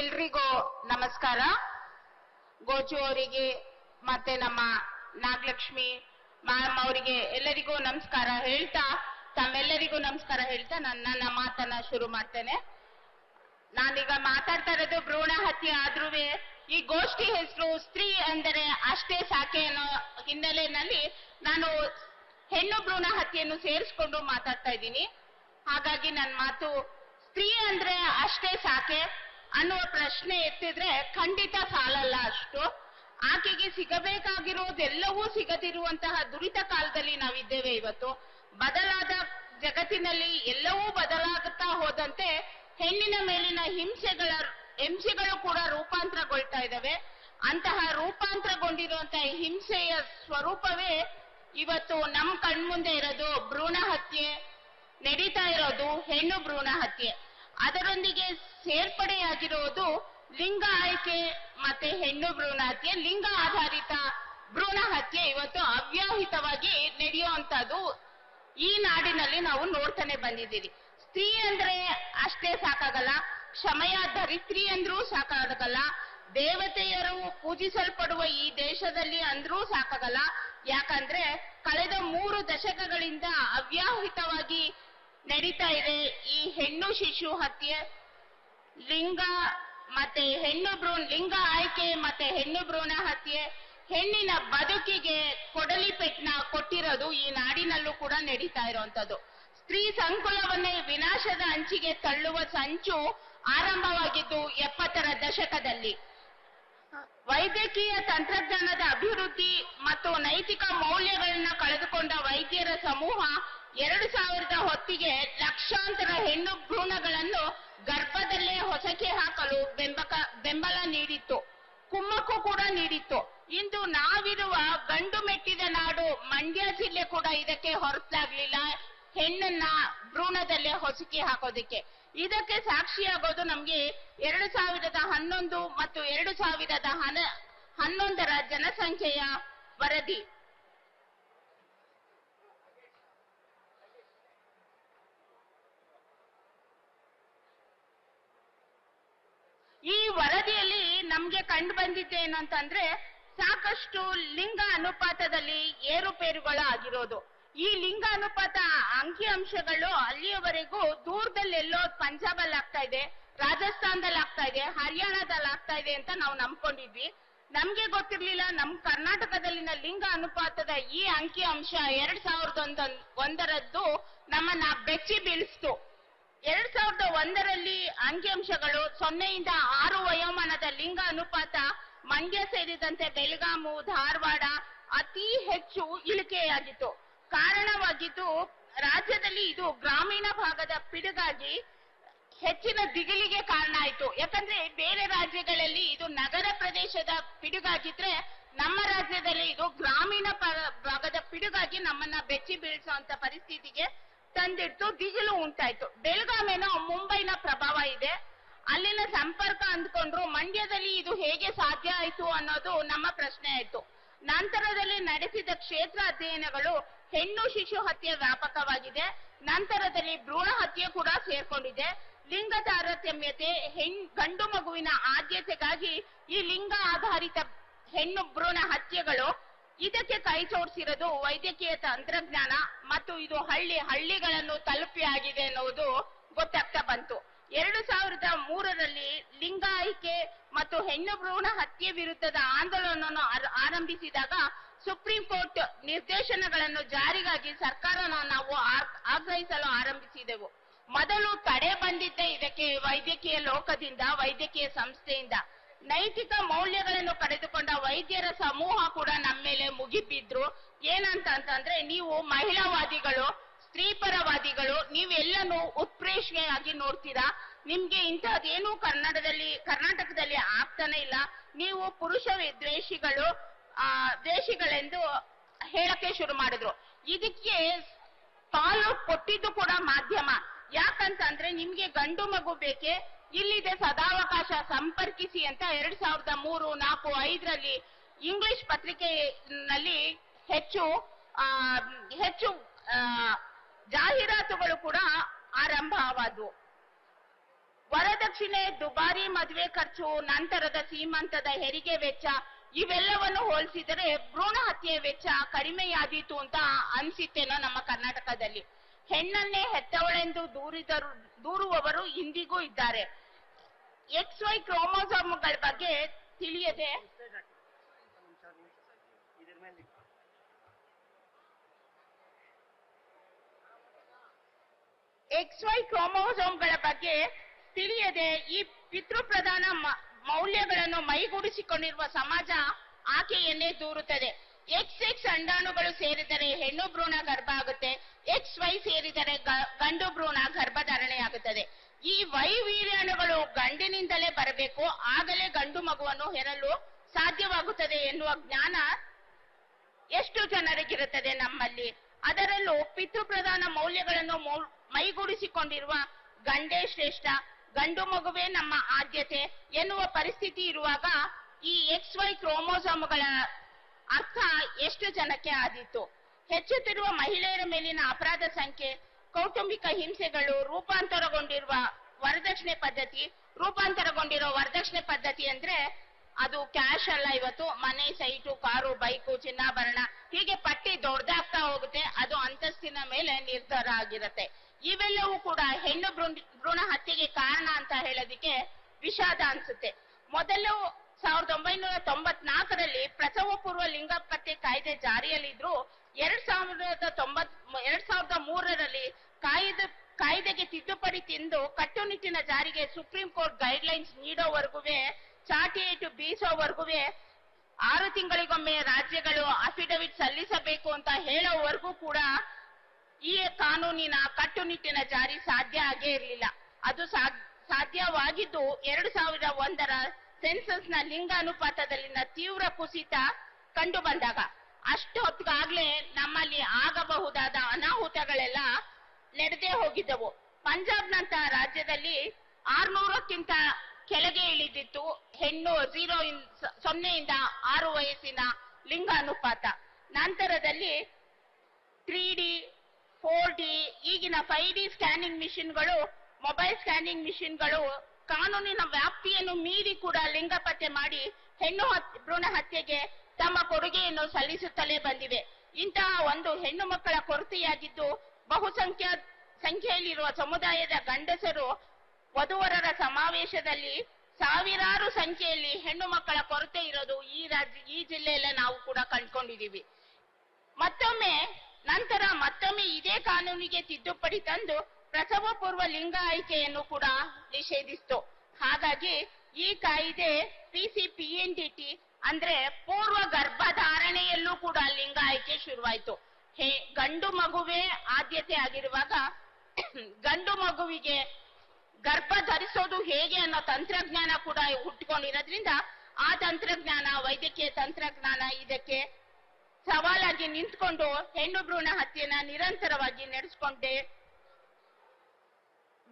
ಎಲ್ರಿಗೂ ನಮಸ್ಕಾರ. ಗೋಚು ಅವರಿಗೆ ಮತ್ತೆ ನಮ್ಮ ನಾಗಲಕ್ಷ್ಮಿ ಮ್ಯಾಮ್ ಅವರಿಗೆ ಎಲ್ಲರಿಗೂ ನಮಸ್ಕಾರ ಹೇಳ್ತಾ, ತಮ್ಮೆಲ್ಲರಿಗೂ ನಮಸ್ಕಾರ ಹೇಳ್ತಾ ನನ್ನ ನನ್ನ ಮಾತನ್ನ ಶುರು ಮಾಡ್ತೇನೆ. ನಾನೀಗ ಮಾತಾಡ್ತಾ ಇರೋದು ಭ್ರೂಣ ಹತ್ಯೆ ಆದ್ರೂ ಈ ಗೋಷ್ಠಿ ಹೆಸರು ಸ್ತ್ರೀ ಅಂದರೆ ಅಷ್ಟೇ ಸಾಕೆ ಅನ್ನೋ ಹಿನ್ನೆಲೆಯಲ್ಲಿ ನಾನು ಹೆಣ್ಣು ಭ್ರೂಣ ಹತ್ಯೆಯನ್ನು ಸೇರಿಸ್ಕೊಂಡು ಮಾತಾಡ್ತಾ ಇದ್ದೀನಿ. ಹಾಗಾಗಿ ನನ್ನ ಮಾತು ಸ್ತ್ರೀ ಅಂದ್ರೆ ಅಷ್ಟೇ ಸಾಕೆ. ಅನ್ನುವ ಪ್ರಶ್ನೆ ಎತ್ತಿದ್ರೆ ಖಂಡಿತ ಸಾಲಲ್ಲ ಅಷ್ಟು. ಆಕೆಗೆ ಸಿಗಬೇಕಾಗಿರೋದೆಲ್ಲವೂ ಸಿಗದಿರುವಂತಹ ದುರಿತ ಕಾಲದಲ್ಲಿ ನಾವಿದ್ದೇವೆ ಇವತ್ತು. ಬದಲಾದ ಜಗತ್ತಿನಲ್ಲಿ ಎಲ್ಲವೂ ಬದಲಾಗುತ್ತಾ ಹೋದಂತೆ ಹೆಣ್ಣಿನ ಮೇಲಿನ ಹಿಂಸೆಗಳ, ಹಿಂಸೆಗಳು ಕೂಡ ರೂಪಾಂತರಗೊಳ್ತಾ ಇದ್ದಾವೆ. ಅಂತಹ ರೂಪಾಂತರಗೊಂಡಿರುವಂತಹ ಹಿಂಸೆಯ ಸ್ವರೂಪವೇ ಇವತ್ತು ನಮ್ಮ ಕಣ್ಮುಂದೆ ಇರೋದು ಭ್ರೂಣ ಹತ್ಯೆ. ನಡೀತಾ ಇರೋದು ಹೆಣ್ಣು ಭ್ರೂಣ ಹತ್ಯೆ. ಅದರೊಂದಿಗೆ ಸೇರ್ಪಡೆಯಾಗಿರೋದು ಲಿಂಗ ಆಯ್ಕೆ ಮತ್ತೆ ಹೆಣ್ಣು ಭ್ರೂಣ ಹತ್ಯೆ ಲಿಂಗ ಆಧಾರಿತ ಭ್ರೂಣ ಹತ್ಯೆ ಇವತ್ತು ಅವ್ಯಾಹಿತವಾಗಿ ನಡೆಯುವಂತದ್ದು ಈ ನಾಡಿನಲ್ಲಿ ನಾವು ನೋಡ್ತಾನೆ ಬಂದಿದ್ದೀವಿ ಸ್ತ್ರೀ ಅಂದ್ರೆ ಅಷ್ಟೇ ಸಾಕಾಗಲ್ಲ, ಕ್ಷಮೆಯ ಧರಿತ್ರಿ ಅಂದ್ರೂ ಸಾಕಾಗಲ್ಲ, ದೇವತೆಯರು ಪೂಜಿಸಲ್ಪಡುವ ಈ ದೇಶದಲ್ಲಿ ಅಂದ್ರೂ ಸಾಕಾಗಲ್ಲ. ಯಾಕಂದ್ರೆ ಕಳೆದ ಮೂರು ದಶಕಗಳಿಂದ ಅವ್ಯಾಹಿತವಾಗಿ ನಡೀತಾ ಇದೆ. ಈ ಹೆಣ್ಣು ಶಿಶು ಹತ್ಯೆ, ಲಿಂಗ ಮತ್ತೆ ಹೆಣ್ಣು ಭ್ರೂಣ ಲಿಂಗ ಆಯ್ಕೆ ಮತ್ತೆ ಹೆಣ್ಣು ಭ್ರೂಣ ಹತ್ಯೆ, ಹೆಣ್ಣಿನ ಬದುಕಿಗೆ ಕೊಡಲಿ ಪೆಟ್ನ ಕೊಟ್ಟಿರೋದು ಈ ನಾಡಿನಲ್ಲೂ ಕೂಡ ನಡೀತಾ ಇರುವಂತದ್ದು ಸ್ತ್ರೀ ಸಂಕುಲವನ್ನೇ ವಿನಾಶದ ಅಂಚಿಗೆ ತಳ್ಳುವ ಸಂಚು ಆರಂಭವಾಗಿದ್ದು ಎಪ್ಪತ್ತರ ದಶಕದಲ್ಲಿ. ವೈದ್ಯಕೀಯ ತಂತ್ರಜ್ಞಾನದ ಅಭಿವೃದ್ಧಿ ಮತ್ತು ನೈತಿಕ ಮೌಲ್ಯಗಳನ್ನ ಕಳೆದುಕೊಂಡ ವೈದ್ಯರ ಸಮೂಹ ಎರಡು ಸಾವಿರದ ಹೊತ್ತಿಗೆ ಲಕ್ಷಾಂತರ ಹೆಣ್ಣು ಭ್ರೂಣಗಳನ್ನು ಗರ್ಭದಲ್ಲೇ ಹೊಸಕೆ ಹಾಕಲು ಬೆಂಬಕ ಬೆಂಬಲ ನೀಡಿತ್ತು. ಕುಮ್ಮಕ್ಕು ಕೂಡ ನೀಡಿತ್ತು. ಇಂದು ನಾವಿರುವ ಗಂಡು ಮೆಟ್ಟಿದ ನಾಡು ಮಂಡ್ಯ ಜಿಲ್ಲೆ ಕೂಡ ಇದಕ್ಕೆ ಹೊರತಾಗ್ಲಿಲ್ಲ. ಹೆಣ್ಣನ್ನ ಭ್ರೂಣದಲ್ಲೇ ಹೊಸಕಿ ಹಾಕೋದಿಕ್ಕೆ. ಇದಕ್ಕೆ ಸಾಕ್ಷಿಯಾಗೋದು ನಮ್ಗೆ ಎರಡು ಸಾವಿರದ ಹನ್ನೊಂದು ಮತ್ತು ಎರಡು ಸಾವಿರದ ಹನ ಹನ್ನೊಂದರ ಜನಸಂಖ್ಯೆಯ ವರದಿ. ಈ ವರದಿಯಲ್ಲಿ ನಮ್ಗೆ ಕಂಡು ಬಂದಿದ್ದೇನು ಅಂತಂದ್ರೆ ಸಾಕಷ್ಟು ಲಿಂಗ ಅನುಪಾತದಲ್ಲಿ ಏರುಪೇರುಗಳು ಆಗಿರೋದು. ಈ ಲಿಂಗ ಅನುಪಾತ ಅಂಕಿ ಅಂಶಗಳು ಅಲ್ಲಿಯವರೆಗೂ ದೂರದಲ್ಲೆಲ್ಲೋ ಪಂಜಾಬಲ್ಲಿ ಆಗ್ತಾ ಇದೆ, ರಾಜಸ್ಥಾನದಲ್ಲಿ ಆಗ್ತಾ ಇದೆ, ಹರಿಯಾಣದಲ್ಲಿ ಆಗ್ತಾ ಇದೆ ಅಂತ ನಾವು ನಂಬ್ಕೊಂಡಿದ್ವಿ. ನಮ್ಗೆ ಗೊತ್ತಿರ್ಲಿಲ್ಲ, ನಮ್ ಕರ್ನಾಟಕದಲ್ಲಿನ ಲಿಂಗ ಅನುಪಾತದ ಈ ಅಂಕಿ ಅಂಶ ಎರಡ್ ಸಾವಿರದ ಒಂದ ಒಂದರದ್ದು ನಮ್ಮನ್ನ ಬೆಚ್ಚಿ ಬೀಳಿಸ್ತು. ಎರಡ್ ಸಾವಿರದ ಒಂದರಲ್ಲಿ ಅಂಕಿಅಂಶಗಳು ಸೊನ್ನೆಯಿಂದ ಆರು ವಯೋಮಾನದ ಲಿಂಗ ಅನುಪಾತ, ಮಂಡ್ಯ ಸೇರಿದಂತೆ ಬೆಳಗಾಮು, ಧಾರವಾಡ ಅತಿ ಹೆಚ್ಚು ಇಳಿಕೆಯಾಗಿತ್ತು. ಕಾರಣವಾಗಿದ್ದು, ರಾಜ್ಯದಲ್ಲಿ ಇದು ಗ್ರಾಮೀಣ ಭಾಗದ ಪಿಡುಗಾಗಿ ಹೆಚ್ಚಿನ ದಿಗಿಲಿಗೆ ಕಾರಣ ಆಯಿತು. ಯಾಕಂದ್ರೆ ಬೇರೆ ರಾಜ್ಯಗಳಲ್ಲಿ ಇದು ನಗರ ಪ್ರದೇಶದ ಪಿಡುಗಾಗಿದ್ರೆ ನಮ್ಮ ರಾಜ್ಯದಲ್ಲಿ ಇದು ಗ್ರಾಮೀಣ ಭಾಗದ ಪಿಡುಗಾಗಿ ನಮ್ಮನ್ನ ಬೆಚ್ಚಿ ಬೀಳಿಸುವಂತ ಪರಿಸ್ಥಿತಿಗೆ ತಂದಿಟ್ಟು ದಿಗಿಲು ಉಂಟಾಯ್ತು. ಬೆಳಗಾವಿನ ಮುಂಬೈನ ಪ್ರಭಾವ ಇದೆ. ಅಲ್ಲಿನ ಸಂಪರ್ಕ ಅಂದ್ಕೊಂಡ್ರು ಮಂಡ್ಯದಲ್ಲಿ ಇದು ಹೇಗೆ ಸಾಧ್ಯ ಆಯ್ತು ಅನ್ನೋದು ನಮ್ಮ ಪ್ರಶ್ನೆ ಆಯ್ತು. ನಂತರದಲ್ಲಿ ನಡೆಸಿದ ಕ್ಷೇತ್ರ ಅಧ್ಯಯನಗಳು ಹೆಣ್ಣು ಶಿಶು ಹತ್ಯೆ ವ್ಯಾಪಕವಾಗಿದೆ. ನಂತರದಲ್ಲಿ ಭ್ರೂಣ ಹತ್ಯೆ ಕೂಡ ಸೇರ್ಕೊಂಡಿದೆ. ಲಿಂಗ ತಾರತಮ್ಯತೆ, ಹೆಣ್, ಗಂಡು ಮಗುವಿನ ಆದ್ಯತೆಗಾಗಿ ಈ ಲಿಂಗ ಆಧಾರಿತ ಹೆಣ್ಣು ಭ್ರೂಣ ಹತ್ಯೆಗಳು ಇದಕ್ಕೆ ಕೈ ಜೋಡಿಸಿರೋದು ವೈದ್ಯಕೀಯ ತಂತ್ರಜ್ಞಾನ ಮತ್ತು ಇದು ಹಳ್ಳಿ ಹಳ್ಳಿಗಳನ್ನು ತಲುಪಿಯಾಗಿದೆ ಎನ್ನುವುದು ಗೊತ್ತಾಗ್ತಾ ಬಂತು. ಎರಡು ಸಾವಿರದ ಮೂರರಲ್ಲಿ ಲಿಂಗಾಯಿಕೆ ಮತ್ತು ಹೆಣ್ಣು ಭ್ರೂಣ ಹತ್ಯೆ ವಿರುದ್ಧದ ಆಂದೋಲನವನ್ನು ಆರ- ಆರಂಭಿಸಿದಾಗ ಸುಪ್ರೀಂ ಕೋರ್ಟ್ ನಿರ್ದೇಶನಗಳನ್ನು ಜಾರಿಗಾಗಿ ಸರ್ಕಾರನ ನಾವು ಆಗ್ರಹಿಸಲು ಆರಂಭಿಸಿದೆವು. ಮೊದಲು ತಡೆ ಬಂದಿದ್ದೆ ಇದಕ್ಕೆ ವೈದ್ಯಕೀಯ ಲೋಕದಿಂದ, ವೈದ್ಯಕೀಯ ಸಂಸ್ಥೆಯಿಂದ. ನೈತಿಕ ಮೌಲ್ಯಗಳನ್ನು ಕಳೆದುಕೊಂಡ ವೈದ್ಯರ ಸಮೂಹ ಕೂಡ ನಮ್ಮ ಮೇಲೆ ಮುಗಿಬಿದ್ರು. ಏನಂತ ಅಂತಂದ್ರೆ ನೀವು ಮಹಿಳಾವಾದಿಗಳು, ಸ್ತ್ರೀಪರವಾದಿಗಳು, ನೀವೆಲ್ಲನೂ ಉತ್ಪ್ರೇಕ್ಷೆಯಾಗಿ ನೋಡ್ತೀರಾ? ನಿಮ್ಗೆ ಇಂಥದ್ದೇನು ಕನ್ನಡದಲ್ಲಿ, ಕರ್ನಾಟಕದಲ್ಲಿ ಆಗ್ತಾನೆ ಇಲ್ಲ. ನೀವು ಪುರುಷ ದ್ವೇಷಿಗಳು ಆ, ದ್ವೇಷಿಗಳೆಂದು ಹೇಳಕ್ಕೆ ಶುರು ಮಾಡಿದ್ರು. ಇದಕ್ಕೆ ಪಾಲು ಕೊಟ್ಟಿದ್ದು ಕೂಡ ಮಾಧ್ಯಮ. ಯಾಕಂತಂದ್ರೆ ನಿಮ್ಗೆ ಗಂಡು ಮಗು ಬೇಕೆ? ಇಲ್ಲಿದೆ ಸದಾವಕಾಶ ಸಂಪರ್ಕಿಸಿ ಅಂತ ಎರಡ್ ಸಾವಿರದ ಮೂರು ನಾಲ್ಕು ಐದರಲ್ಲಿ ಇಂಗ್ಲಿಷ್ ಪತ್ರಿಕೆಯಲ್ಲಿ ಹೆಚ್ಚು ಹೆಚ್ಚು ಜಾಹೀರಾತುಗಳು ಕೂಡ ಆರಂಭವಾದವು ವರದಕ್ಷಿಣೆ, ದುಬಾರಿ ಮದುವೆ ಖರ್ಚು, ನಂತರದ ಸೀಮಂತದ ಹೆರಿಗೆ ವೆಚ್ಚ, ಇವೆಲ್ಲವನ್ನು ಹೋಲಿಸಿದರೆ ಭ್ರೂಣ ಹತ್ಯೆ ವೆಚ್ಚ ಕಡಿಮೆಯಾದೀತು ಅಂತ ಅನ್ಸಿತ್ತೇನೋ ನಮ್ಮ ಕರ್ನಾಟಕದಲ್ಲಿ. ಹೆಣ್ಣನ್ನೇ ಹೆತ್ತವಳೆಂದು ದೂರಿದರು ದೂರುವವರು ಇಂದಿಗೂ ಇದ್ದಾರೆ. ಎಕ್ಸ್ ವೈ ಕ್ರೋಮೋಸೋಮ್ಗಳ ಬಗ್ಗೆ ತಿಳಿಯದೆ? ಎಕ್ಸ್ ವೈ ಕ್ರೋಮೋಸೋಮ್ಗಳ ಬಗ್ಗೆ ತಿಳಿಯದೆ? ಈ ಪಿತೃಪ್ರಧಾನ ಮೌಲ್ಯಗಳನ್ನು ಮೈಗೂಡಿಸಿಕೊಂಡಿರುವ ಸಮಾಜ ಆಕೆಯನ್ನೇ ದೂರುತ್ತದೆ. ಎಕ್ಸ್ ಎಕ್ಸ್ ಅಂಡಾಣುಗಳು ಸೇರಿದರೆ ಹೆಣ್ಣು ಭ್ರೂಣ ಗರ್ಭ ಆಗುತ್ತೆ. ಎಕ್ಸ್ ವೈ ಸೇರಿದರೆ ಗಂಡು ಭ್ರೂಣ ಗರ್ಭಧಾರಣೆ ಆಗುತ್ತದೆ. ಈ ವೈ ವೀರ್ಯಾಣುಗಳು ಗಂಡಿನಿಂದಲೇ ಬರಬೇಕು. ಆಗಲೇ ಗಂಡು ಮಗುವನ್ನು ಹೆರಲು ಸಾಧ್ಯವಾಗುತ್ತದೆ ಎನ್ನುವ ಜ್ಞಾನ ಎಷ್ಟು ಜನರಿಗಿರುತ್ತದೆ ನಮ್ಮಲ್ಲಿ. ಅದರಲ್ಲೂ ಪಿತೃಪ್ರಧಾನ ಮೌಲ್ಯಗಳನ್ನು ಮೈಗೂಡಿಸಿಕೊಂಡಿರುವ ಗಂಡೇ ಶ್ರೇಷ್ಠ, ಗಂಡು ಮಗುವೇ ನಮ್ಮ ಆದ್ಯತೆ ಎನ್ನುವ ಪರಿಸ್ಥಿತಿ ಇರುವಾಗ ಈ ಎಕ್ಸ್ ವೈ ಕ್ರೋಮೋಸೋಮ್ಗಳ ಅರ್ಥ ಎಷ್ಟು ಜನಕ್ಕೆ ಆದೀತು. ಹೆಚ್ಚುತ್ತಿರುವ ಮಹಿಳೆಯರ ಮೇಲಿನ ಅಪರಾಧ ಸಂಖ್ಯೆ, ಕೌಟುಂಬಿಕ ಹಿಂಸೆಗಳು, ರೂಪಾಂತರಗೊಂಡಿರುವ ವರದಕ್ಷಿಣೆ ಪದ್ಧತಿ ರೂಪಾಂತರಗೊಂಡಿರೋ ವರದಕ್ಷಿಣೆ ಪದ್ಧತಿ ಅಂದ್ರೆ ಅದು ಕ್ಯಾಶ್ ಅಲ್ಲ ಇವತ್ತು, ಮನೆ, ಸೈಟು, ಕಾರು, ಬೈಕು, ಚಿನ್ನಾಭರಣ, ಹೀಗೆ ಪಟ್ಟಿ ದೊಡ್ಡದಾಗ್ತಾ ಹೋಗುತ್ತೆ, ಅದು ಅಂತಸ್ತಿನ ಮೇಲೆ ನಿರ್ಧಾರ ಆಗಿರುತ್ತೆ. ಇವೆಲ್ಲವೂ ಕೂಡ ಹೆಣ್ಣು ಭ್ರೂಣ ಹತ್ಯೆಗೆ ಕಾರಣ ಅಂತ ಹೇಳೋದಿಕ್ಕೆ ವಿಷಾದ ಅನ್ಸುತ್ತೆ. ಮೊದಲು ಸಾವಿರದ ಒಂಬೈನೂರ ತೊಂಬತ್ನಾಲ್ಕರಲ್ಲಿ ಪ್ರಸವ ಪೂರ್ವ ಲಿಂಗ ಪತ್ತೆ ಕಾಯ್ದೆ ಜಾರಿಯಲ್ಲಿದ್ರು ಎರಡ್ ಸಾವಿರದ ತೊಂಬತ್, ಎರಡ್ ಸಾವಿರದ ಮೂರರಲ್ಲಿ ಕಾಯ್ದೆ, ಕಾಯ್ದೆಗೆ ತಿದ್ದುಪಡಿ ತಿಂದು ಕಟ್ಟುನಿಟ್ಟಿನ ಜಾರಿಗೆ ಸುಪ್ರೀಂ ಕೋರ್ಟ್ ಗೈಡ್ ಲೈನ್ಸ್ ನೀಡೋವರೆಗೂ ಇಟ್ಟು ಬೀಸೋವರೆಗುವೆ ಆರು ತಿಂಗಳಿಗೊಮ್ಮೆ ರಾಜ್ಯಗಳು ಅಫಿಡವಿಟ್ ಸಲ್ಲಿಸಬೇಕು ಅಂತ ಹೇಳೋವರೆಗೂ ಕೂಡ ಈ ಕಾನೂನಿನ ಕಟ್ಟುನಿಟ್ಟಿನ ಜಾರಿ ಸಾಧ್ಯ ಆಗೇ ಇರಲಿಲ್ಲ. ಅದು ಸಾಧ್ಯವಾಗಿದ್ದು ಎರಡು ಸಾವಿರದ ಒಂದರ ಸೆನ್ಸಸ್ನ ಲಿಂಗ ಅನುಪಾತದಲ್ಲಿನ ತೀವ್ರ ಕುಸಿತ ಕಂಡು ಬಂದಾಗ ಅಷ್ಟೊತ್ತಿಗಾಗ್ಲೇ ನಮ್ಮಲ್ಲಿ ಆಗಬಹುದಾದ ಅನಾಹುತಗಳೆಲ್ಲ ನಡೆದೇ ಹೋಗಿದ್ದವು. ಪಂಜಾಬ್ನಂತ ರಾಜ್ಯದಲ್ಲಿ ಆರ್ನೂರಕ್ಕಿಂತ ಕೆಳಗೆ ಇಳಿದಿತ್ತು ಹೆಣ್ಣು ಝೀರೋ ಸೊನ್ನೆಯಿಂದ ಆರು ವಯಸ್ಸಿನ ಲಿಂಗ ಅನುಪಾತ ನಂತರದಲ್ಲಿ ತ್ರೀ ಡಿ ಫೋರ್ ಡಿ ಈಗಿನ ಫೈವ್ ಡಿ ಸ್ಕ್ಯಾನಿಂಗ್ ಮಿಷಿನ್ಗಳು, ಮೊಬೈಲ್ ಸ್ಕ್ಯಾನಿಂಗ್ ಮಿಷಿನ್ಗಳು ಕಾನೂನಿನ ವ್ಯಾಪ್ತಿಯನ್ನು ಮೀರಿ ಕೂಡ ಲಿಂಗ ಪತ್ತೆ ಮಾಡಿ ಹೆಣ್ಣು ಭ್ರೂಣ ಹತ್ಯೆಗೆ ತಮ್ಮ ಕೊಡುಗೆಯನ್ನು ಸಲ್ಲಿಸುತ್ತಲೇ ಬಂದಿವೆ. ಇಂತಹ ಒಂದು ಹೆಣ್ಣು ಮಕ್ಕಳ ಕೊರತೆಯಾಗಿದ್ದು ಬಹುಸಂಖ್ಯಾ, ಸಂಖ್ಯೆಯಲ್ಲಿರುವ ಸಮುದಾಯದ ಗಂಡಸರು ವಧುವರರ ಸಮಾವೇಶದಲ್ಲಿ ಸಾವಿರಾರು ಸಂಖ್ಯೆಯಲ್ಲಿ ಹೆಣ್ಣು ಮಕ್ಕಳ ಕೊರತೆ ಇರೋದು ಈ ರಾಜ್ಯ, ಈ ಜಿಲ್ಲೆಯಲ್ಲೇ ನಾವು ಕೂಡ ಕಂಡುಕೊಂಡಿದ್ದೀವಿ. ಮತ್ತೊಮ್ಮೆ ನಂತರ ಮತ್ತೊಮ್ಮೆ ಇದೇ ಕಾನೂನಿಗೆ ತಿದ್ದುಪಡಿ ತಂದು ಪ್ರಸವ ಪೂರ್ವ ಲಿಂಗ ಆಯ್ಕೆಯನ್ನು ಕೂಡ ನಿಷೇಧಿಸಿತು. ಹಾಗಾಗಿ ಈ ಕಾಯ್ದೆ ಪಿಸಿಪಿಎನ್ಡಿಟಿ ಅಂದ್ರೆ ಪೂರ್ವ ಗರ್ಭಧಾರಣೆಯಲ್ಲೂ ಕೂಡ ಲಿಂಗ ಆಯ್ಕೆ ಶುರುವಾಯಿತು. ಹೇ, ಗಂಡು ಮಗುವೇ ಆದ್ಯತೆ ಆಗಿರುವಾಗ ಗಂಡು ಮಗುವಿಗೆ ಗರ್ಭ ಧರಿಸೋದು ಹೇಗೆ ಅನ್ನೋ ತಂತ್ರಜ್ಞಾನ ಕೂಡ ಹುಟ್ಟಿಕೊಂಡಿರೋದ್ರಿಂದ ಆ ತಂತ್ರಜ್ಞಾನ, ವೈದ್ಯಕೀಯ ತಂತ್ರಜ್ಞಾನ ಇದಕ್ಕೆ ಸವಾಲಾಗಿ ನಿಂತ್ಕೊಂಡು ಹೆಣ್ಣು ಭ್ರೂಣ ಹತ್ಯೆನ ನಿರಂತರವಾಗಿ ನಡೆಸ್ಕೊಂಡೇ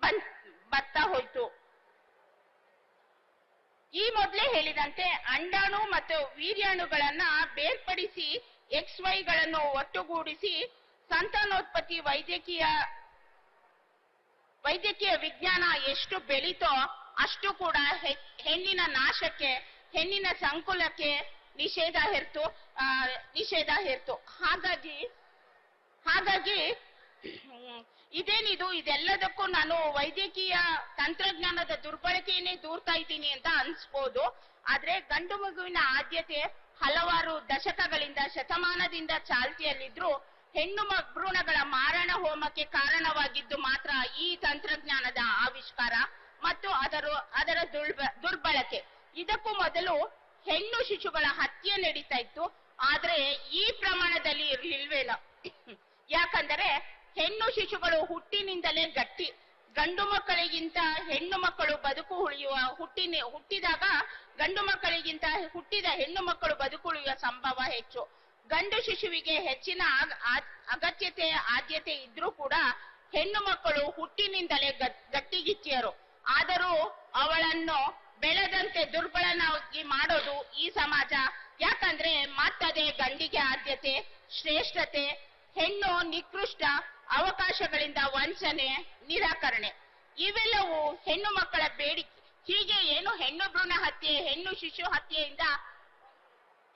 ಬರ್ತಾ ಹೋಯ್ತು. ಈ ಮೊದಲೇ ಹೇಳಿದಂತೆ ಅಂಡಾಣು ಮತ್ತು ವೀರ್ಯಾಣುಗಳನ್ನ ಬೇರ್ಪಡಿಸಿ ಎಕ್ಸ್ ವೈಗಳನ್ನು ಒಟ್ಟುಗೂಡಿಸಿ ಸಂತಾನೋತ್ಪತ್ತಿ ವೈದ್ಯಕೀಯ ವೈದ್ಯಕೀಯ ವಿಜ್ಞಾನ ಎಷ್ಟು ಬೆಳೀತೋ ಅಷ್ಟು ಕೂಡ ಹೆಣ್ಣಿನ ನಾಶಕ್ಕೆ, ಹೆಣ್ಣಿನ ಸಂಕುಲಕ್ಕೆ ನಿಷೇಧ ಹೇರ್ತು ನಿಷೇಧ ಹೇರ್ತು. ಹಾಗಾಗಿ ಹಾಗಾಗಿ ಇದೇನಿದು? ಇದೆಲ್ಲದಕ್ಕೂ ನಾನು ವೈದ್ಯಕೀಯ ತಂತ್ರಜ್ಞಾನದ ದುರ್ಬಳಕೆಯನ್ನೇ ದೂರ್ತಾ ಇದ್ದೀನಿ ಅಂತ ಅನ್ಸ್ಬೋದು. ಆದ್ರೆ ಗಂಡು ಮಗುವಿನ ಆದ್ಯತೆ ಹಲವಾರು ದಶಕಗಳಿಂದ, ಶತಮಾನದಿಂದ ಚಾಲ್ತಿಯಲ್ಲಿದ್ರು ಹೆಣ್ಣು ಭ್ರೂಣಗಳ ಮಾರಣ ಹೋಮಕ್ಕೆ ಕಾರಣವಾಗಿದ್ದು ಮಾತ್ರ ಈ ತಂತ್ರಜ್ಞಾನದ ಆವಿಷ್ಕಾರ ಮತ್ತು ಅದರ ಅದರ ದುರ್ಬ- ದುರ್ಬಳಕೆ. ಇದಕ್ಕೂ ಮೊದಲು ಹೆಣ್ಣು ಶಿಶುಗಳ ಹತ್ಯೆ ನಡೀತಾ ಇತ್ತು. ಆದ್ರೆ ಈ ಪ್ರಮಾಣದಲ್ಲಿ ಇರ್ಲಿಲ್ವೇನೋ. ಯಾಕಂದರೆ ಹೆಣ್ಣು ಶಿಶುಗಳು ಹುಟ್ಟಿನಿಂದಲೇ ಗಟ್ಟಿ. ಗಂಡು ಮಕ್ಕಳಿಗಿಂತ ಹೆಣ್ಣು ಮಕ್ಕಳು ಬದುಕು ಉಳಿಯುವ ಹುಟ್ಟಿನ, ಹುಟ್ಟಿದಾಗ ಗಂಡು ಮಕ್ಕಳಿಗಿಂತ ಹುಟ್ಟಿದ ಹೆಣ್ಣು ಮಕ್ಕಳು ಬದುಕು ಉಳಿಯುವ ಸಂಭವ ಹೆಚ್ಚು. ಗಂಡು ಶಿಶುವಿಗೆ ಹೆಚ್ಚಿನ ಅಗತ್ಯತೆ, ಆದ್ಯತೆ ಇದ್ರೂ ಕೂಡ ಹೆಣ್ಣು ಮಕ್ಕಳು ಹುಟ್ಟಿನಿಂದಲೇ ಗಟ್- ಗಟ್ಟಿಗಿಚ್ಚಿಯರು. ಆದರೂ ಅವಳನ್ನು ಬೆಳೆದಂತೆ ದುರ್ಬಲನಾಗಿ ಮಾಡೋದು ಈ ಸಮಾಜ. ಯಾಕಂದ್ರೆ ಮತ್ತದೇ ಗಂಡಿಗೆ ಆದ್ಯತೆ, ಶ್ರೇಷ್ಠತೆ, ಹೆಣ್ಣು ನಿಕೃಷ್ಟ ಅವಕಾಶಗಳಿಂದ ವಂಚನೆ, ನಿರಾಕರಣೆ. ಇವೆಲ್ಲವೂ ಹೆಣ್ಣು ಮಕ್ಕಳ ಬೇಡಿಕೆ. ಹೀಗೆ ಏನು ಹೆಣ್ಣು ಭ್ರೂಣ ಹತ್ಯೆ, ಹೆಣ್ಣು ಶಿಶು ಹತ್ಯೆಯಿಂದ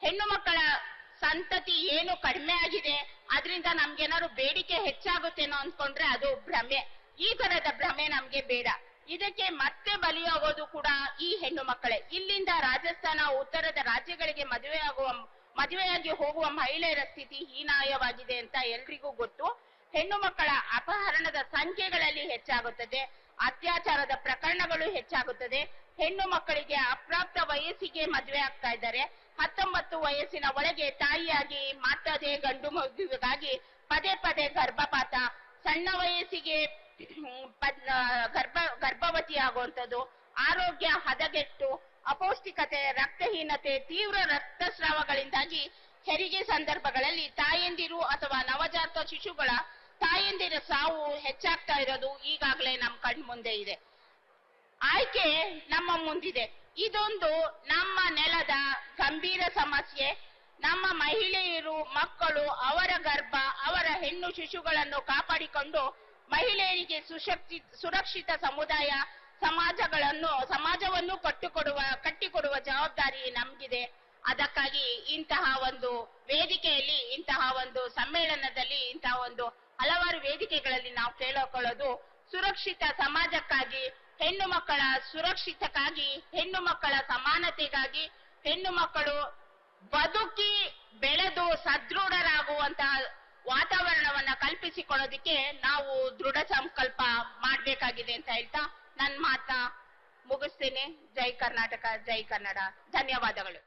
ಹೆಣ್ಣು ಮಕ್ಕಳ ಸಂತತಿ ಏನು ಕಡಿಮೆ ಆಗಿದೆ, ಅದರಿಂದ ನಮ್ಗೇನಾದ್ರು ಬೇಡಿಕೆ ಹೆಚ್ಚಾಗುತ್ತೇನೋ ಅನ್ಕೊಂಡ್ರೆ ಅದು ಭ್ರಮೆ. ಈ ತರದ ಭ್ರಮೆ ನಮ್ಗೆ ಬೇಡ. ಇದಕ್ಕೆ ಮತ್ತೆ ಬಲಿಯಾಗೋದು ಕೂಡ ಈ ಹೆಣ್ಣು ಮಕ್ಕಳೇ. ಇಲ್ಲಿಂದ ರಾಜಸ್ಥಾನ, ಉತ್ತರದ ರಾಜ್ಯಗಳಿಗೆ ಮದುವೆಯಾಗುವ, ಮದುವೆಯಾಗಿ ಹೋಗುವ ಮಹಿಳೆಯರ ಸ್ಥಿತಿ ಹೀನಾಯವಾಗಿದೆ ಅಂತ ಎಲ್ರಿಗೂ ಗೊತ್ತು. ಹೆಣ್ಣು ಮಕ್ಕಳ ಅಪಹರಣದ ಸಂಖ್ಯೆಗಳಲ್ಲಿ ಹೆಚ್ಚಾಗುತ್ತದೆ, ಅತ್ಯಾಚಾರದ ಪ್ರಕರಣಗಳು ಹೆಚ್ಚಾಗುತ್ತದೆ. ಹೆಣ್ಣು ಮಕ್ಕಳಿಗೆ ಅಪ್ರಾಪ್ತ ವಯಸ್ಸಿಗೆ ಮದುವೆ ಆಗ್ತಾ ಇದ್ದಾರೆ. ಹತ್ತೊಂಬತ್ತು ವಯಸ್ಸಿನ ಒಳಗೆ ತಾಯಿಯಾಗಿ, ಮಾತದೆ ಗಂಡು ಮಗುವಿಗಾಗಿ ಪದೇ ಪದೇ ಗರ್ಭಪಾತ. ಸಣ್ಣ ವಯಸ್ಸಿಗೆ ಗರ್ಭ, ಗರ್ಭವತಿ ಆಗುವಂಥದ್ದು. ಆರೋಗ್ಯ ಹದಗೆಟ್ಟು, ಅಪೌಷ್ಟಿಕತೆ, ರಕ್ತಹೀನತೆ, ತೀವ್ರ ರಕ್ತಸ್ರಾವಗಳಿಂದಾಗಿ ಹೆರಿಗೆ ಸಂದರ್ಭಗಳಲ್ಲಿ ತಾಯಂದಿರು ಅಥವಾ ನವಜಾತ ಶಿಶುಗಳ ತಾಯಂದಿರ ಸಾವು ಹೆಚ್ಚಾಗ್ತಾ ಇರೋದು ಈಗಾಗಲೇ ನಮ್ಮ ಕಣ್ಮುಂದೆ ಇದೆ. ಆಯ್ಕೆ ನಮ್ಮ ಮುಂದಿದೆ. ಇದೊಂದು ನಮ್ಮ ನೆಲದ ಗಂಭೀರ ಸಮಸ್ಯೆ. ನಮ್ಮ ಮಹಿಳೆಯರು, ಮಕ್ಕಳು, ಅವರ ಗರ್ಭ, ಅವರ ಹೆಣ್ಣು ಶಿಶುಗಳನ್ನು ಕಾಪಾಡಿಕೊಂಡು ಮಹಿಳೆಯರಿಗೆ ಸುಶಕ್ತಿ, ಸುರಕ್ಷಿತ ಸಮುದಾಯ, ಸಮಾಜಗಳನ್ನು, ಸಮಾಜವನ್ನು ಕಟ್ಟಿಕೊಡುವ ಕಟ್ಟಿಕೊಡುವ ಜವಾಬ್ದಾರಿ ನಮ್ಗಿದೆ. ಅದಕ್ಕಾಗಿ ಇಂತಹ ಒಂದು ವೇದಿಕೆಯಲ್ಲಿ, ಇಂತಹ ಒಂದು ಸಮ್ಮೇಳನದಲ್ಲಿ, ಇಂತಹ ಒಂದು ಹಲವಾರು ವೇದಿಕೆಗಳಲ್ಲಿ ನಾವು ಕೇಳಿಕೊಳ್ಳೋದು ಸುರಕ್ಷಿತ ಸಮಾಜಕ್ಕಾಗಿ, ಹೆಣ್ಣು ಮಕ್ಕಳ ಸುರಕ್ಷಿತಕ್ಕಾಗಿ, ಹೆಣ್ಣು ಮಕ್ಕಳ ಸಮಾನತೆಗಾಗಿ, ಹೆಣ್ಣು ಮಕ್ಕಳು ಬದುಕಿ ಬೆಳೆದು ಸದೃಢರಾಗುವಂತಹ ವಾತಾವರಣವನ್ನ ಕಲ್ಪಿಸಿಕೊಳ್ಳೋದಿಕ್ಕೆ ನಾವು ದೃಢ ಸಂಕಲ್ಪ ಮಾಡ್ಬೇಕಾಗಿದೆ ಅಂತ ಹೇಳ್ತಾ ನನ್ನ ಮಾತ ಮುಗಿಸ್ತೇನೆ. ಜೈ ಕರ್ನಾಟಕ, ಜೈ ಕನ್ನಡ. ಧನ್ಯವಾದಗಳು.